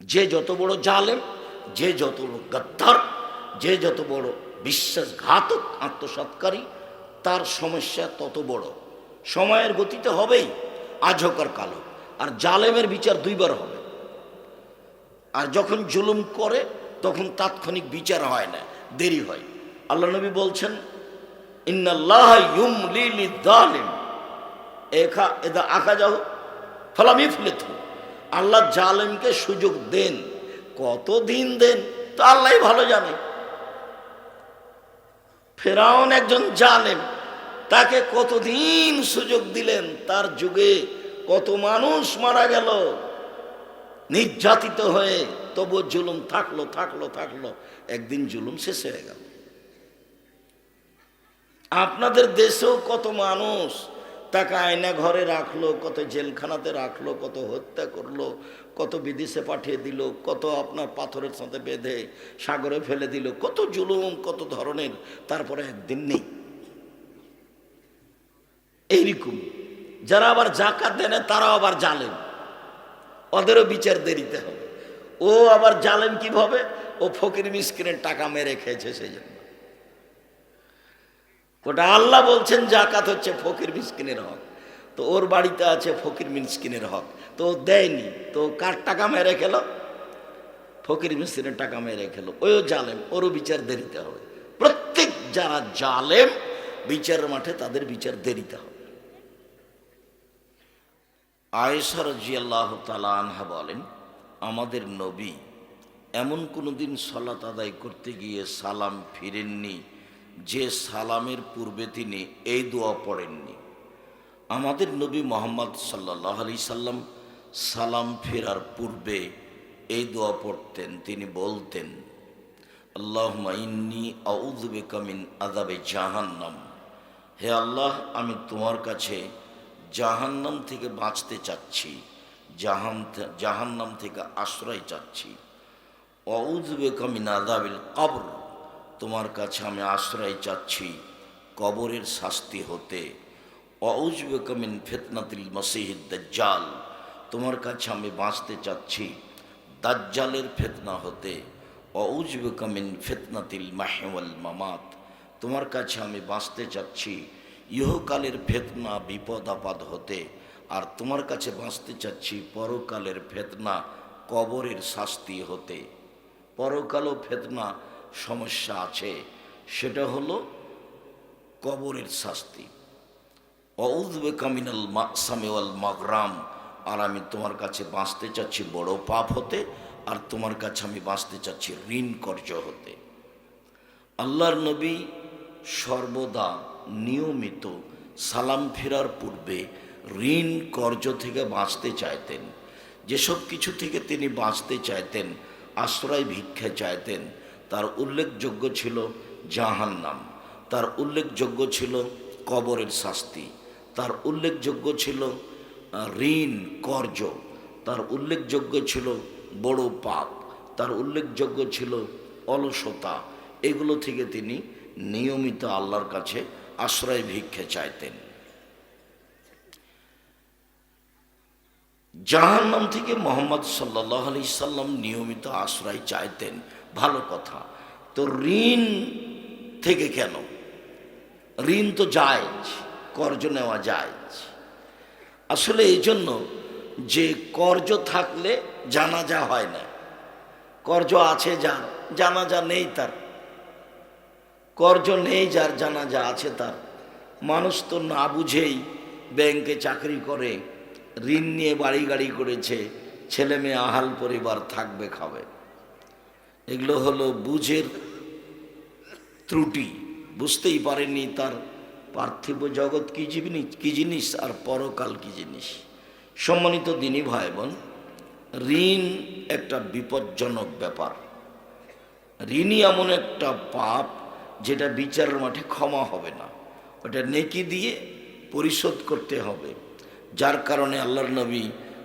যে যত বড় জালেম, যে যত বড় গদ্দার, যে যত বড় বিশ্বাসঘাতক, আত্মসৎকারী, তার সমস্যা তত বড়। সময়ের গতিতে হবেই, আজ হোক আর কালো আর জালেমের বিচার দুইবার হবে। আর যখন জুলুম করে, তখন তাৎক্ষণিক বিচার হয় না, দেরি হয়। আল্লাহ নবী বলছেন, ইন্নাল্লাহ লিদ্দালিম। এখা, এদা আঁকা যাও ফলামি ফেলেত আল্লাহ জালেমকে সুযোগ দেন। কত দিন দেন? তা আল্লাহ ভালো জানে। ফেরাউন একজন জালেম, তাকে কতদিন সুযোগ দিলেন? তার যুগে কত মানুষ মারা গেল। নির্যাতিত হয়ে তবু জুলুম থাকল থাকল থাকল। একদিন জুলুম শেষ হয়ে গেল। আপনাদের দেশেও কত মানুষ তাকে আয়না ঘরে রাখল, কত জেলখানাতে রাখল, কত হত্যা করল, কত বিদেশে পাঠিয়ে দিল, কত আপনার পাথরের সাথে বেঁধে সাগরে ফেলে দিল, কত জুলুম, কত ধরনের, তারপরে একদিন নেই। এইরকম। যারা আবার জাকাত দেয় না, তারাও আবার জালেম। ওদেরও বিচার দেরিতে হবে। ও আবার জালেম কীভাবে? ও ফকির মিসকিনের টাকা মেরে খেয়েছে সেই জন্য। ওটা আল্লাহ বলছেন, জাকাত হচ্ছে ফকির মিসকিনের হক। তো ওর বাড়িতে আছে ফকির মিসকিনের হক। তো দেয়নি। তো কার টাকা মেরে খেল? ফকির মিসকিনের টাকা মেরে খেল। ওইও জালেম, ওরও বিচার দেরিতে হবে। প্রত্যেক যারা জালেম বিচার মাঠে তাদের বিচার দেরিতে হবে। আয়েশা রাজিয়াল্লাহ তালা আনহা বলেন, আমাদের নবী এমন কোনো দিন সলাত আদায় করতে গিয়ে সালাম ফিরেননি যে সালামের পূর্বে তিনি এই দোয়া পড়েননি। আমাদের নবী মোহাম্মদ সাল্লাহ আলি সাল্লাম সালাম ফেরার পূর্বে এই দোয়া পড়তেন, তিনি বলতেন আল্লাহ ইন্নি আউদ্বে কামিন আদাবে জাহান্নাম। হে আল্লাহ, আমি তোমার কাছে জাহান্নাম থেকে বাঁচতে চাচ্ছি, জাহান জাহান্নাম থেকে আশ্রয় চাচ্ছি। অউদ্বে কামিন আদাবিল কবর। তোমার কাছে আমি আশ্রয় চাচ্ছি কবরের শাস্তি হতে। অউজবে কামিন ফেতনাতিল মসিহিদ দাজ্জাল, তোমার কাছে আমি বাঁচতে চাচ্ছি দাজ্জালের ফেতনা হতে। অউজবে কামিন ফেতনাতিল মাহেওয়াল মামাত, তোমার কাছে আমি বাঁচতে চাচ্ছি ইহকালের ফেতনা, বিপদ, আপদ হতে। আর তোমার কাছে বাঁচতে চাচ্ছি পরকালের ফেতনা, কবরের শাস্তি হতে। পরকালও ফেতনা সমস্যা আছে, সেটা হলো কবরের শাস্তি। অউদ্বে কামিনাল সামেওয়াল মাগরাম। আর আমি তোমার কাছে বাঁচতে চাচ্ছি বড় পাপ হতে, আর তোমার কাছে আমি বাঁচতে চাচ্ছি ঋণ কর্য হতে। আল্লাহর নবী সর্বদা নিয়মিত সালাম ফেরার পূর্বে ঋণ কর্য থেকে বাঁচতে চাইতেন। যেসব কিছু থেকে তিনি বাঁচতে চাইতেন, আশ্রয় ভিক্ষা চাইতেন তার উল্লেখযোগ্য ছিল জাহান্নাম। তার উল্লেখযোগ্য ছিল কবরের শাস্তি। তার উল্লেখযোগ্য ছিল ঋণ কর্য তার উল্লেখযোগ্য ছিল বড় পাপ। তার উল্লেখযোগ্য ছিল অলসতা। এগুলো থেকে তিনি নিয়মিত আল্লাহর কাছে আশ্রয় ভিক্ষে চাইতেন। জাহান্নাম থেকে মোহাম্মদ সাল্লাহ আলি সাল্লাম নিয়মিত আশ্রয় চাইতেন। ভালো কথা। তো ঋণ থেকে কেন? ঋণ তো যায় কর্জ নেওয়া যায় আসলে এই জন্য যে কর্জ থাকলে জানাজা হয় না। কর্জ আছে যার, জানাজা নেই তার। কর্জ নেই যার, জানাজা আছে তার। মানুষ তো না বুঝেই ব্যাংকে চাকরি করে, ঋণ নিয়ে বাড়ি গাড়ি করেছে, ছেলে মেয়ে আহাল পরিবার থাকবে খাবে। এগুলো হলো বুঝের ত্রুটি। বুঝতেই পারেনি তার পার্থিব জগৎ কি জিনিস কি জিনিস আর পরকাল কি জিনিস। সম্মানিত দিনী ভাই বোন ঋণ একটা বিপজ্জনক ব্যাপার। ঋণই এমন একটা পাপ যেটা বিচারের মাঠে ক্ষমা হবে না। ওটা নেকি দিয়ে পরিশোধ করতে হবে। যার কারণে আল্লাহর নবী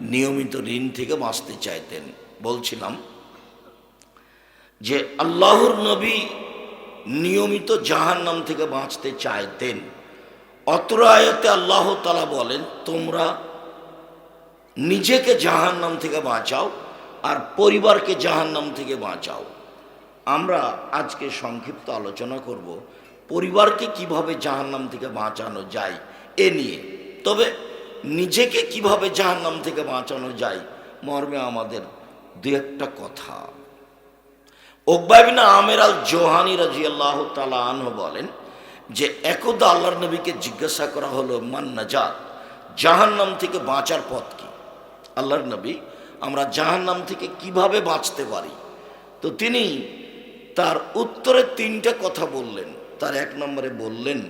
নিয়মিত ঋণ থেকে বাঁচতে চাইতেন। বলছিলাম যে আল্লাহর নবী নিয়মিত জাহান নাম থেকে বাঁচতে চাইতেন। অত্র আয়তে আল্লাহ তালা বলেন, তোমরা নিজেকে জাহান নাম থেকে বাঁচাও আর পরিবারকে জাহান্নাম থেকে বাঁচাও। আমরা আজকে সংক্ষিপ্ত আলোচনা করব, পরিবারকে কীভাবে জাহান্নাম থেকে বাঁচানো যায় এ নিয়ে। তবে নিজেকে কীভাবে জাহান্নাম থেকে বাঁচানো যায়, মর্মে আমাদের দু একটা কথা। ওকবাবিনা আমের আল জোহানি রাজি আল্লাহ তালা আনহ বলেন যে, একদা আল্লাহর নবীকে জিজ্ঞাসা করা হলো, মান নাজাত, জাহান্নাম থেকে বাঁচার পথ কি? আল্লাহর নবী, আমরা জাহান্নাম থেকে কীভাবে বাঁচতে পারি? তো তিনি তার উত্তরে তিনটে কথা বললেন। তার এক নম্বরে বললেন,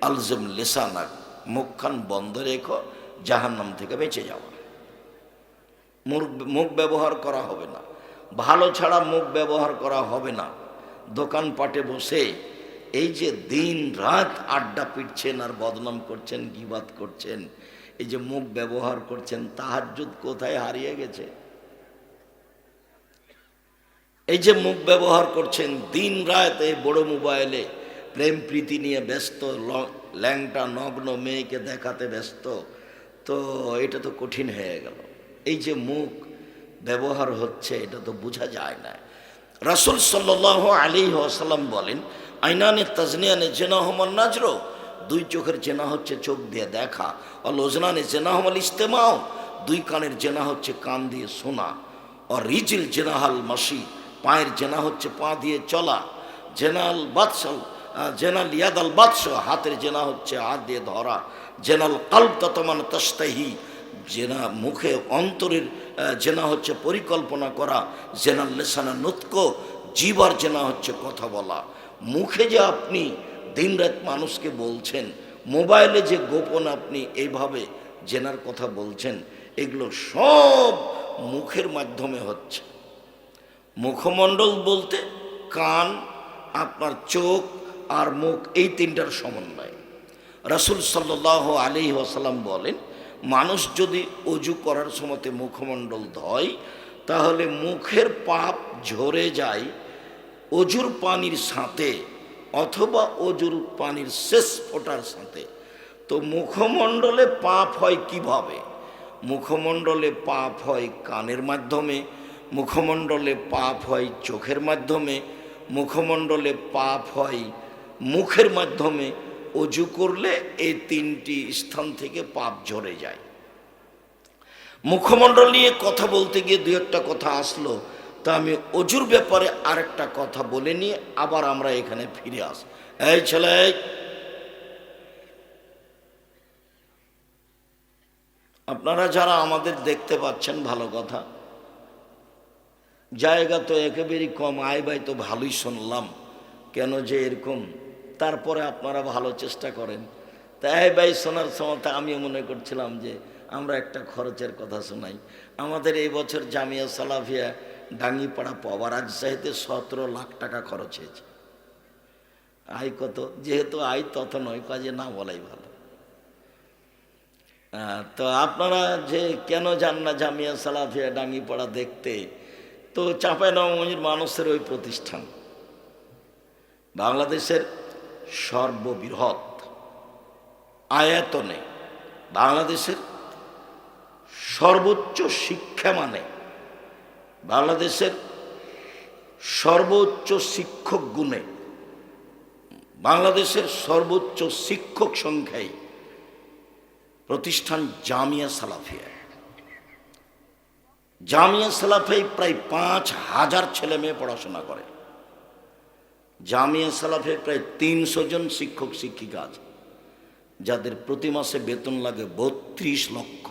আলজম লেসানাক মুখখান বন্ধ রেখো, জাহান্নাম থেকে বেঁচে যাওয়া। মুখ মুখ ব্যবহার করা হবে না। ভালো ছাড়া মুখ ব্যবহার করা হবে না। দোকানপাটে বসে এই যে দিন রাত আড্ডা পিটছেন আর বদনাম করছেন, গিবাদ করছেন, এই যে মুখ ব্যবহার করছেন, তাহাজ্জুদ কোথায় হারিয়ে গেছে? এই যে মুখ ব্যবহার করছেন, দিন রাত এই বড় মোবাইলে প্রেম প্রীতি নিয়ে ব্যস্ত ল্যাংটা নগ্ন মেয়েকে দেখাতে ব্যস্ত, তো এটা তো কঠিন হয়ে গেল। এই যে মুখ ব্যবহার হচ্ছে, এটা তো বোঝা যায় না। রাসুল সাল্লাহ আলী আসাল্লাম বলেন, আইনানে তাজনিয়ানে জেনা হমান নাজরো। দুই চোখের জেনা হচ্ছে চোখ দিয়ে দেখা, অল ওজনানে জেনা হমল ইস্তেমাও দুই কানের জেনা হচ্ছে কান দিয়ে শোনা। ও রিজিল জেনাহাল মাসি, পায়ের জেনা হচ্ছে পা দিয়ে চলা। জেনাল বাদশাল জেনাল ইয়াদাল বাদশ হাতের জেনা হচ্ছে হাত দিয়ে ধরা। জেনাল কাল্প ততমান তস্তাহি জেনা মুখে অন্তরের জেনা হচ্ছে পরিকল্পনা করা জেনাল লেসানা নুৎক জীবার জেনা হচ্ছে কথা বলা। মুখে যে আপনি দিনরাত মানুষকে বলছেন, মোবাইলে যে গোপন আপনি এইভাবে জেনার কথা বলছেন, এগুলো সব মুখের মাধ্যমে হচ্ছে। মুখমণ্ডল বলতে কান, আপনার চোখ আর মুখ, এই তিনটার সমন্বয়। রাসুল সাল্লাহ আলী ওসালাম বলেন মানুষ যদি অজু করার সময়তে মুখমণ্ডল ধয়, তাহলে মুখের পাপ ঝরে যায় অজুর পানির সাথে অথবা অজুর পানির শেষ ফোটার সাথে। তো মুখমণ্ডলে পাপ হয় কীভাবে? মুখমণ্ডলে পাপ হয় কানের মাধ্যমে, মুখমণ্ডলে পাপ হয় চোখের মাধ্যমে, মুখমণ্ডলে পাপ হয় মুখের মাধ্যমে অজু করলে এই তিনটি স্থান থেকে পাপ ঝরে যায়। মুখমণ্ডল নিয়ে কথা বলতে গিয়ে দু একটা কথা আসলো, তা আমি অজুর ব্যাপারে আরেকটা কথা বলে নিয়ে আবার আমরা এখানে ফিরে আস। এই ছেলে আপনারা যারা আমাদের দেখতে পাচ্ছেন, ভালো কথা। জায়গা তো একেবারেই কম, আয় বাই তো ভালোই শুনলাম। কেন যে এরকম তারপরে আপনারা ভালো চেষ্টা করেন। তাই ভাই শোনার সময় আমিও মনে করছিলাম যে, আমরা একটা খরচের কথা শোনাই। আমাদের এই বছর জামিয়া সালাফিয়া ডাঙ্গিপাড়া পাওয়ার আজ চাইতে সতেরো লাখ টাকা খরচ হয়েছে। আয় কত? যেহেতু আয় তত নয় কাজে না বলাই ভালো। তো আপনারা যে কেন যান না জামিয়া সালাফিয়া ডাঙ্গিপাড়া দেখতে, তো চাঁপাইনবাবগঞ্জের মানুষের ওই প্রতিষ্ঠান। বাংলাদেশের সর্ববৃহৎ আয়তনে বাংলাদেশের সর্বোচ্চ শিক্ষা মানে বাংলাদেশের সর্বোচ্চ শিক্ষক গুণে বাংলাদেশের সর্বোচ্চ শিক্ষক সংখ্যায় প্রতিষ্ঠান জামিয়া সালাফিয়া। জামিয়া সালাফিয়ায় প্রায় পাঁচ হাজার ছেলে মেয়ে পড়াশোনা করে। জামিয়া সালাফে প্রায় তিনশো জন শিক্ষক, শিক্ষিকা আছে, যাদের প্রতি মাসে বেতন লাগে বত্রিশ লক্ষ।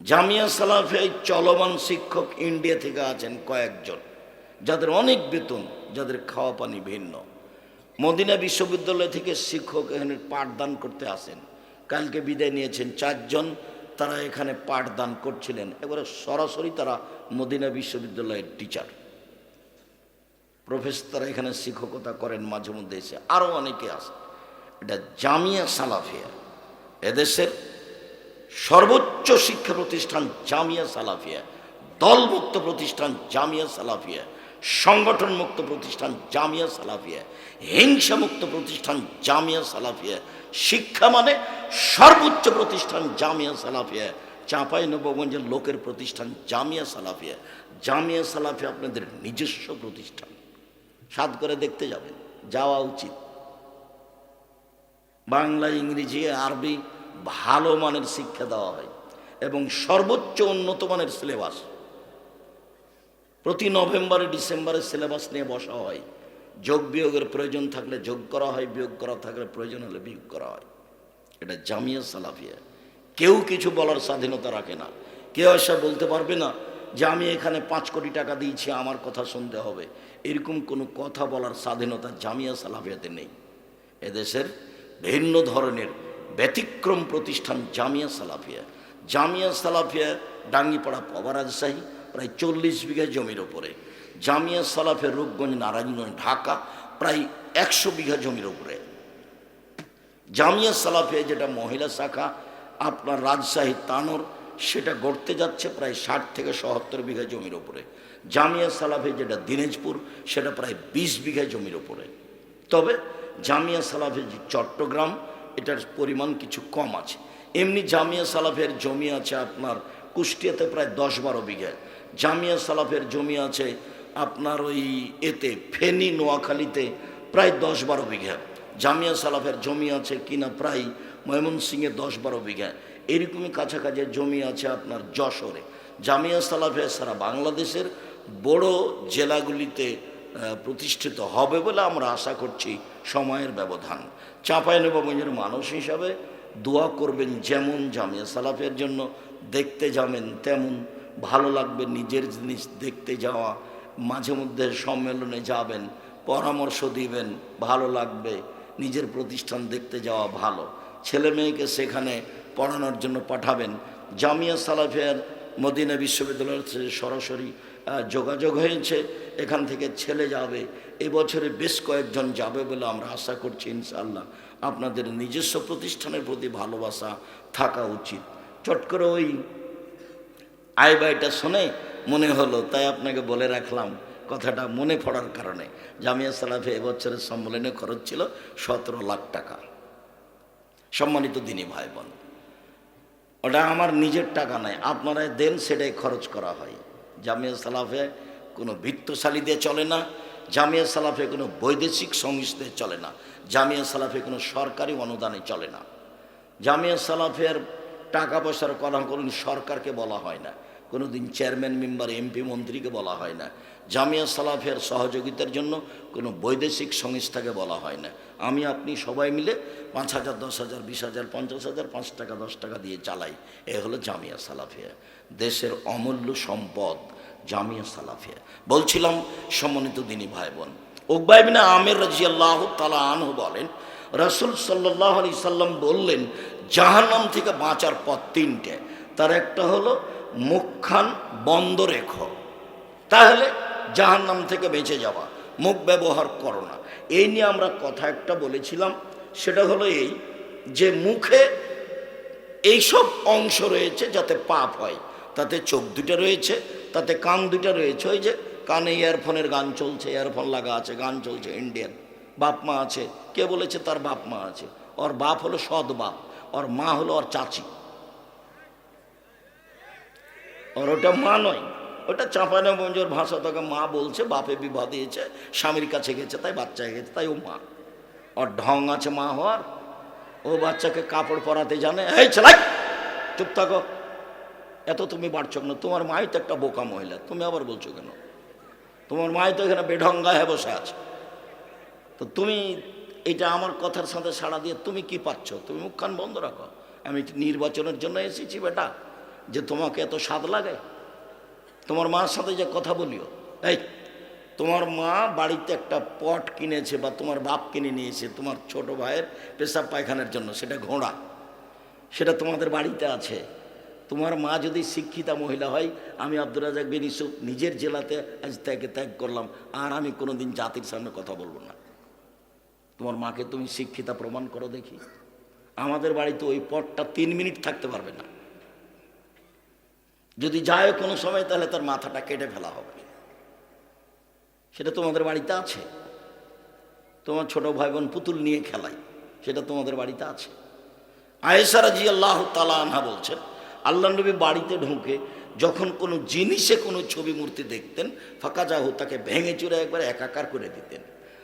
জামিয়া সালাফে চলমান শিক্ষক ইন্ডিয়া থেকে আছেন কয়েকজন, যাদের অনেক বেতন, যাদের খাওয়া পানি ভিন্ন। মদিনা বিশ্ববিদ্যালয় থেকে শিক্ষক এখানে পাঠদান করতে আসেন। কালকে বিদায় নিয়েছেন চারজন, তারা এখানে পাঠদান করছিলেন। এবারে সরাসরি তারা মদিনা বিশ্ববিদ্যালয়ের টিচার প্রফেসর তারা এখানে শিক্ষকতা করেন মাঝে মধ্যে এসে। আরও অনেকে আছে। এটা জামিয়া সালাফিয়া। এদেশের সর্বোচ্চ শিক্ষা প্রতিষ্ঠান জামিয়া সালাফিয়া। দলমুক্ত প্রতিষ্ঠান জামিয়া সালাফিয়া। সংগঠন মুক্ত প্রতিষ্ঠান জামিয়া সালাফিয়া। হিংসা মুক্ত প্রতিষ্ঠান জামিয়া সালাফিয়া। শিক্ষা মানে সর্বোচ্চ প্রতিষ্ঠান জামিয়া সালাফিয়া। চাঁপাই নবগঞ্জের লোকের প্রতিষ্ঠান জামিয়া সালাফিয়া। জামিয়া সালাফিয়া আপনাদের নিজস্ব প্রতিষ্ঠান। সাদ করে দেখতে যাবেন যাওয়া উচিত। বাংলা, ইংরেজি, আরবি ভালো মানের শিক্ষা দেওয়া হয় এবং সর্বোচ্চ উন্নত মানের সিলেবাস। প্রতি নভেম্বরে ডিসেম্বরে সিলেবাস নিয়ে বসা হয়। যোগ বিয়োগের প্রয়োজন থাকলে যোগ করা হয়, বিয়োগ করা থাকলে প্রয়োজন হলে বিয়োগ করা হয়। এটা জামিয়া সালাফিয়া। কেউ কিছু বলার স্বাধীনতা রাখে না। কেউ এসে বলতে পারবে না যে আমি এখানে পাঁচ কোটি টাকা দিয়েছি, আমার কথা শুনতে হবে। এরকম কোনো কথা বলার স্বাধীনতা জামিয়া সালাফিয়াতে নেই। এদেশের ভিন্ন ধরনের ব্যতিক্রম প্রতিষ্ঠান জামিয়া সালাফিয়া। জামিয়া সালাফিয়া ডাঙ্গিপাড়া পবা রাজশাহী, প্রায় চল্লিশ বিঘা জমির ওপরে জামিয়া সালাফের রূপগঞ্জ, নারায়ণগঞ্জ, ঢাকা, প্রায় একশো বিঘা জমির ওপরে জামিয়া সালাফিয়া যেটা মহিলা শাখা, আপনার রাজশাহী, তানোর সেটা গড়তে যাচ্ছে প্রায় ষাট থেকে সত্তর বিঘা জমির ওপরে। জামিয়া সালাফে যেটা দিনাজপুর, সেটা প্রায় বিশ বিঘা জমির ওপরে। তবে জামিয়া সালাফের যে চট্টগ্রাম, এটার পরিমাণ কিছু কম আছে। এমনি জামিয়া সালাফের জমি আছে আপনার কুষ্টিয়াতে প্রায় দশ বারো বিঘা। জামিয়া সালাফের জমি আছে আপনার ওই এতে, ফেনী নোয়াখালীতে প্রায় দশ বারো বিঘা। জামিয়া সালাফের জমি আছে কিনা প্রায় ময়মনসিংহে দশ বারো বিঘা। এরকমই কাছাকাছি জমি আছে আপনার যশোরে। জামিয়া সালাফে সারা বাংলাদেশের বড় জেলাগুলিতে প্রতিষ্ঠিত হবে বলে আমরা আশা করছি সময়ের ব্যবধান। চাঁপাইনবাবগঞ্জের মানুষ হিসাবে দোয়া করবেন যেমন জামিয়া সালাফের জন্য, দেখতে যাবেন তেমন ভালো লাগবে নিজের জিনিস দেখতে যাওয়া। মাঝে মধ্যে সম্মেলনে যাবেন, পরামর্শ দিবেন, ভালো লাগবে, নিজের প্রতিষ্ঠান দেখতে যাওয়া ভালো। ছেলে মেয়েকে সেখানে পড়ানোর জন্য পাঠাবেন। জামিয়া সালাফিয়ার মদিনা বিশ্ববিদ্যালয়ের সরাসরি যোগাযোগ হয়েছে। এখান থেকে ছেলে যাবে। এবছরে বেশ কয়েকজন যাবে বলে আমরা আশা করছি ইনশাআল্লাহ। আপনাদের নিজস্ব প্রতিষ্ঠানের প্রতি ভালোবাসা থাকা উচিত। চট করে ওই আয় ব্যয়টা শুনে মনে হলো, তাই আপনাকে বলে রাখলাম কথাটা মনে পড়ার কারণে। জামিয়া সালাফে এবছরের সম্মেলনে খরচ ছিল সতেরো লাখ টাকা। সম্মানিত দিনী ভাই বোন ওটা আমার নিজের টাকা নয় আপনারা দেন সেটাই খরচ করা হয়। জামিয়া সালাফে কোনো বৃত্তশালী দিয়ে চলে না, জামিয়া সালাফে কোনো বৈদেশিক সংস্থায় চলে না, জামিয়া সালাফে কোনো সরকারি অনুদানে চলে না। জামিয়া সালাফের টাকা পয়সার কোনো সরকারকে বলা হয় না কোনো দিন চেয়ারম্যান, মেম্বার, এমপি, মন্ত্রীকে বলা হয় না। জামিয়া সালাফের সহযোগিতার জন্য কোনো বৈদেশিক সংস্থাকে বলা হয় না। আমি, আপনি সবাই মিলে পাঁচ হাজার, দশ হাজার, বিশ হাজার, পঞ্চাশ হাজার, পাঁচ টাকা, দশ টাকা দিয়ে চালাই। এ হলো জামিয়া সালাফিয়া। দেশের অমূল্য সম্পদ জামিয়া সালাফিয়া। বলছিলাম সমন্বিত দিনী ভাই বোন উকবাইবিনা আমের রাজি আল্লাহ তালা আনহু বলেন, রসুল সাল্লাহ আলি সাল্লাম বললেন, জাহান্নাম থেকে বাঁচার পথ তিনটে। তার একটা হলো মুখখান বন্ধ রেখো। তাহলে জাহান্নাম থেকে বেঁচে যাওয়া। মুখ ব্যবহার করো না। এই নিয়ে আমরা কথা একটা বলেছিলাম, সেটা হলো এই যে মুখে এইসব অংশ রয়েছে যাতে পাপ হয়, তাতে চোখ দুটো রয়েছে, তাতে কান দুটো রয়েছে। ওই যে কানে ইয়ারফোনের গান চলছে ইয়ারফোন লাগা আছে, গান চলছে ইন্ডিয়ান বাপ মা আছে, কে বলেছে তার বাপ মা আছে? ওর বাপ হলো সৎ বাপ, ওর মা হলো ওর চাচি। ওর ওটা মা নয় ওটা চাঁপানগঞ্জের ভাষা তাকে মা বলছে, বাপে বিবাহ দিয়েছে, স্বামীর কাছে গেছে, তাই বাচ্চা গেছে, তাই ও মা। ওর ঢং আছে মা হওয়ার, ও বাচ্চাকে কাপড় পরাতে জানে, এই ছেলাই চুপ থাকো। এত তুমি বাড়ছ কেন? তোমার মাই তো একটা বোকা মহিলা, তুমি আবার বলছো কেন? তোমার মাই তো এখানে বেঢঙ্গা হয়ে বসে আছে। তো তুমি, এটা আমার কথার সাথে সাড়া দিয়ে তুমি কি পাচ্ছ? তুমি মুখখান বন্ধ রাখো। আমি নির্বাচনের জন্য এসেছি বেটা, যে তোমাকে এত স্বাদ লাগে। তোমার মার সাথে যে কথা বলিও? এই, তোমার মা বাড়িতে একটা পট কিনেছে বা তোমার বাপ কিনে নিয়েছে তোমার ছোট ভাইয়ের পেশাব পায়খানার জন্য, সেটা ঘোড়া। সেটা তোমাদের বাড়িতে আছে। তোমার মা যদি শিক্ষিতা মহিলা হয়, আমি আব্দুর রাজাক বিন ইসুফ নিজের জেলাতে আজ ত্যাগে ত্যাগ করলাম, আর আমি কোনোদিন জাতির সামনে কথা বলব না। তোমার মাকে তুমি শিক্ষিতা প্রমাণ করো দেখি। আমাদের বাড়িতে ওই পটটা তিন মিনিট থাকতে পারবে না। যদি যায় কোনো সময়, তাহলে তার মাথাটা কেটে ফেলা হবে। সেটা তোমাদের বাড়িতে আছে? তোমার ছোট ভাই বোন পুতুল নিয়ে খেলায়, সেটা তোমাদের বাড়িতে আছে? আয়েসারা জি আল্লাহ তালা আনহা বলছেন আল্লাহ নবী বাড়িতে ঢুকে যখন কোনো জিনিসে কোনো ছবি মূর্তি দেখতেন ফাঁকা যাহো তাকে ভেঙে চুরে একবার একাকার করে দিতেন।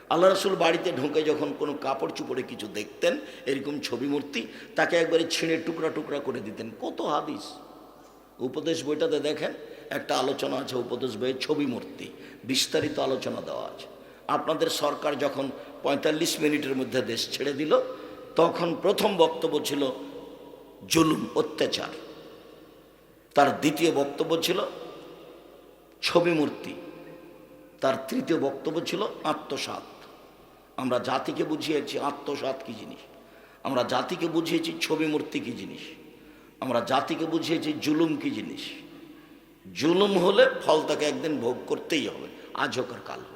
আল্লাহ রসুল বাড়িতে ঢুকে যখন কোনো কাপড় চুপড়ে কিছু দেখতেন, এরকম ছবি মূর্তি, তাকে একবারে ছিঁড়ে টুকরা টুকরা করে দিতেন। কত হাদিস! উপদেশ বইটাতে দেখেন, একটা আলোচনা আছে উপদেশ বইয়ের ছবি মূর্তি, বিস্তারিত আলোচনা দেওয়া আছে। আপনাদের সরকার যখন পঁয়তাল্লিশ মিনিটের মধ্যে দেশ ছেড়ে দিল, তখন প্রথম বক্তব্য ছিল জুলুম, অত্যাচার। তার দ্বিতীয় বক্তব্য ছিল ছবি মূর্তি। তার তৃতীয় বক্তব্য ছিল আত্মসাত আমরা জাতিকে বুঝিয়েছি আত্মসাত কি জিনিস? আমরা জাতিকে বুঝিয়েছি ছবি মূর্তি কি জিনিস? আমরা জাতিকে বুঝিয়েছি, জুলুম কি জিনিস? জুলুম হলে ফল তাকে একদিন ভোগ করতেই হবে। আজ হোক আর কাল হোক।